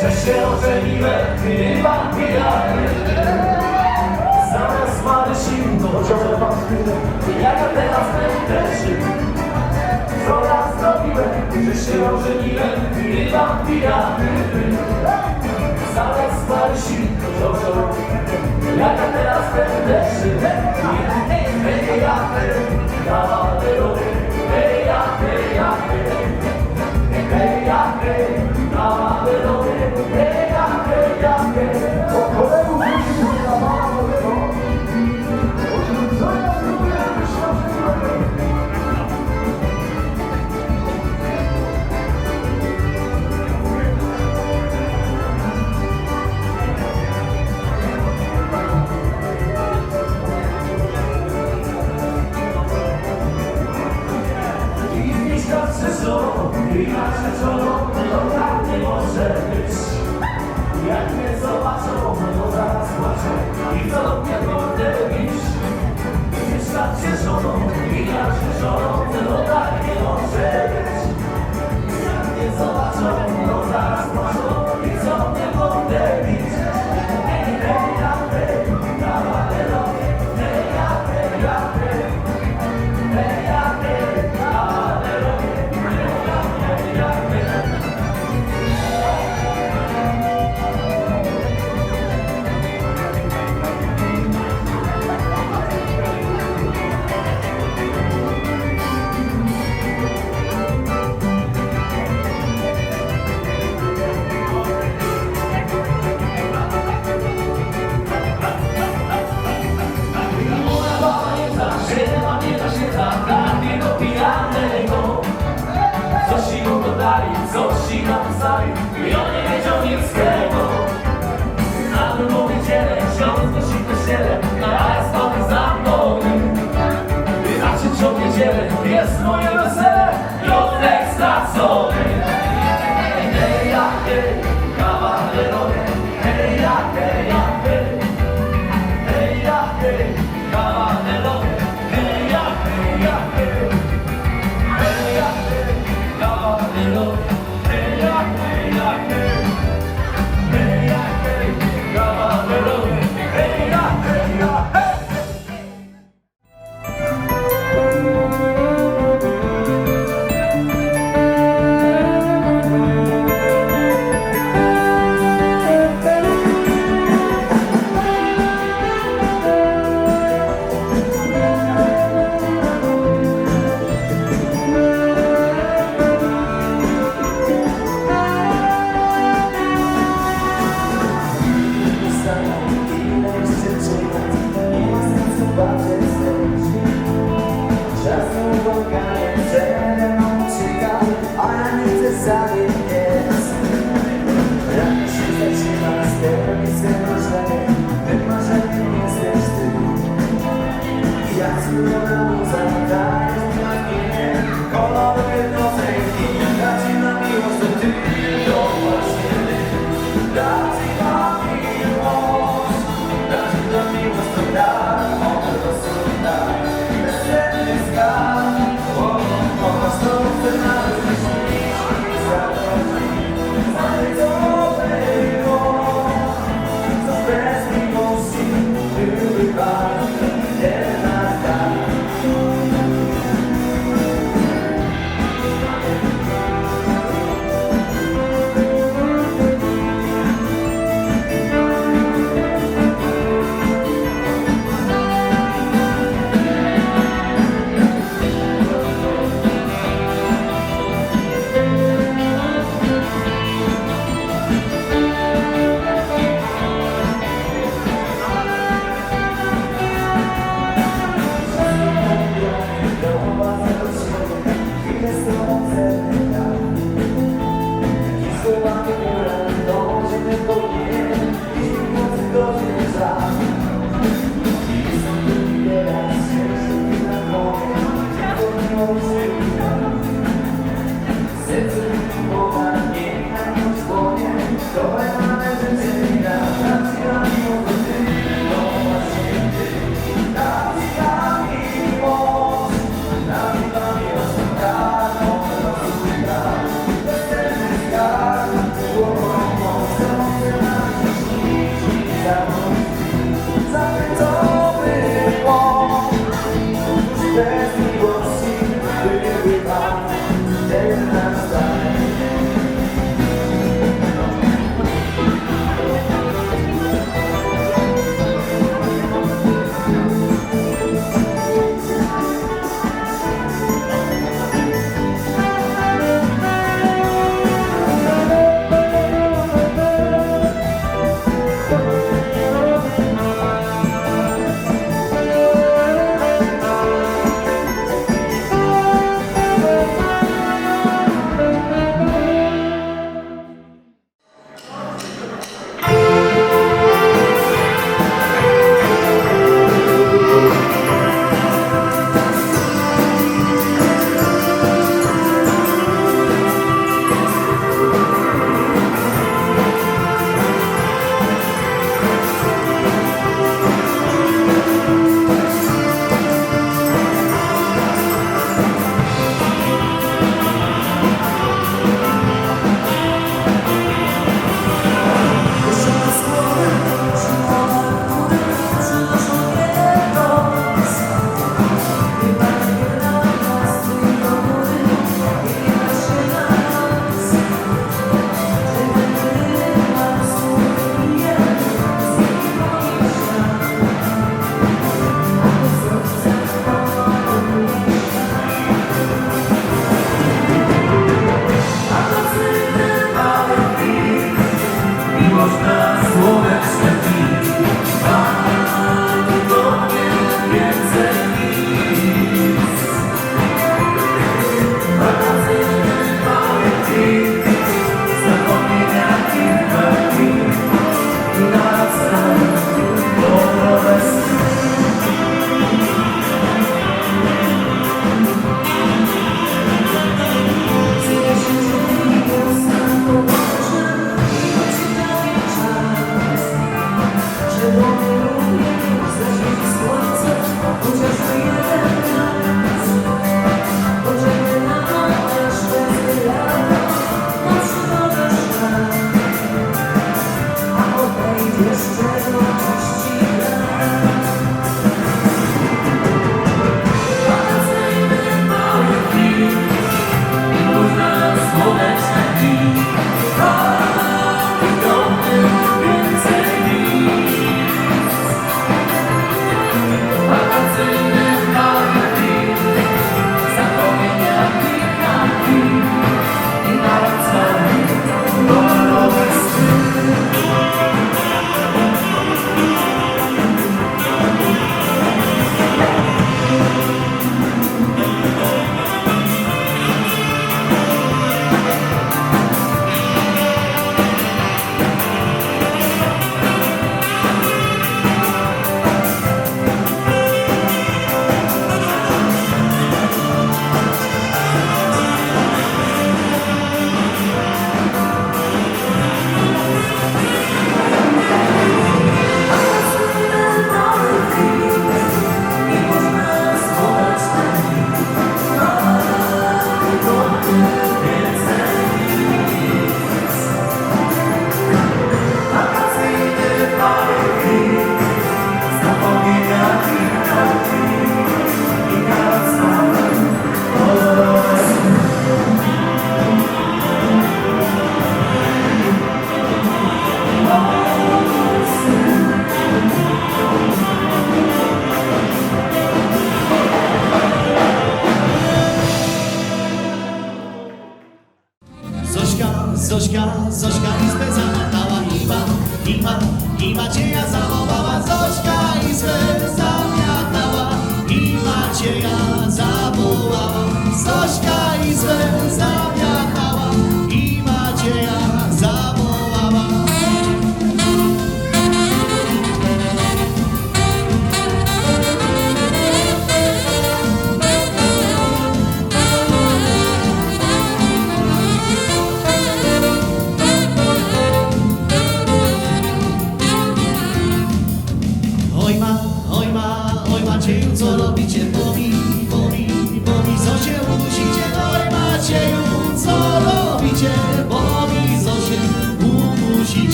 że się ożeniłem, chyba pijany. Zamiast parę sił, to jak ja teraz będę żył. Co ja zrobiłem, że się ożeniłem, chyba pijany. Zamiast parę sił, to jak ja teraz będę żył. Hej, ja, hej, kawalerowie, hej, ja, hej, ja, hej. Mieszkać ze sobą, i narzeczoną, to tak nie może być. Jak mnie zobaczą, to zaraz płaczą i co mnie będę bić. I mieszkać ze żoną, i narzeczoną, to tak nie może być. Jak mnie zobaczą,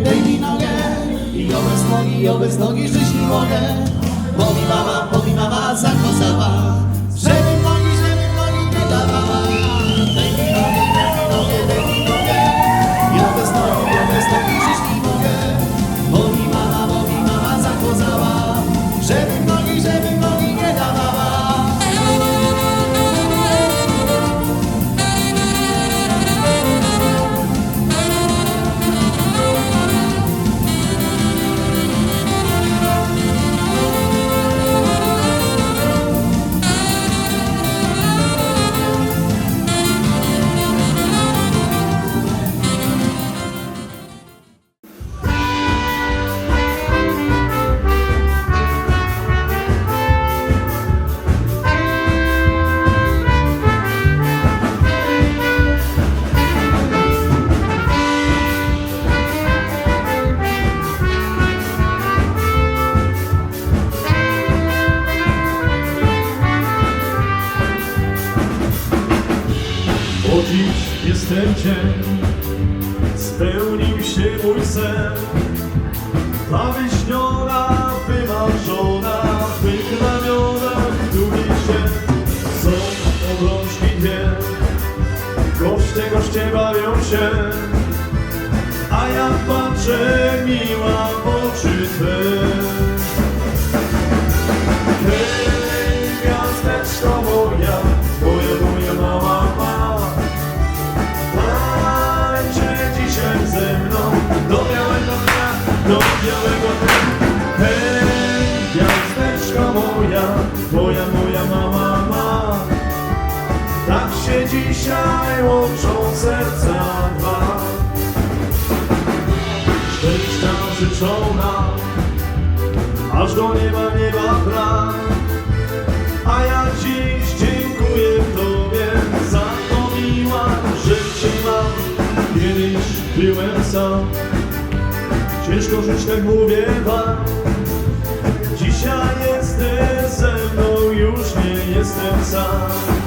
Nogę, dej mi nogę. I obez nogi, i obez nogi żyć nie mogę Bo mi mama, bo mi mama zakosała dwie, goście, goście bawią się. A ja patrzę miła w oczy Twe. Hej, gwiazdeczko moja, moja, moja mała ma. Tańczy dzisiaj ze mną dzisiaj łączą serca dwa. Szczęścia życzą nam, aż do nieba, nieba brak. A ja dziś dziękuję Tobie za to miła, że Cię mam. Kiedyś byłem sam, ciężko żyć tak mówię Wam. Dzisiaj jesteś ze mną, już nie jestem sam.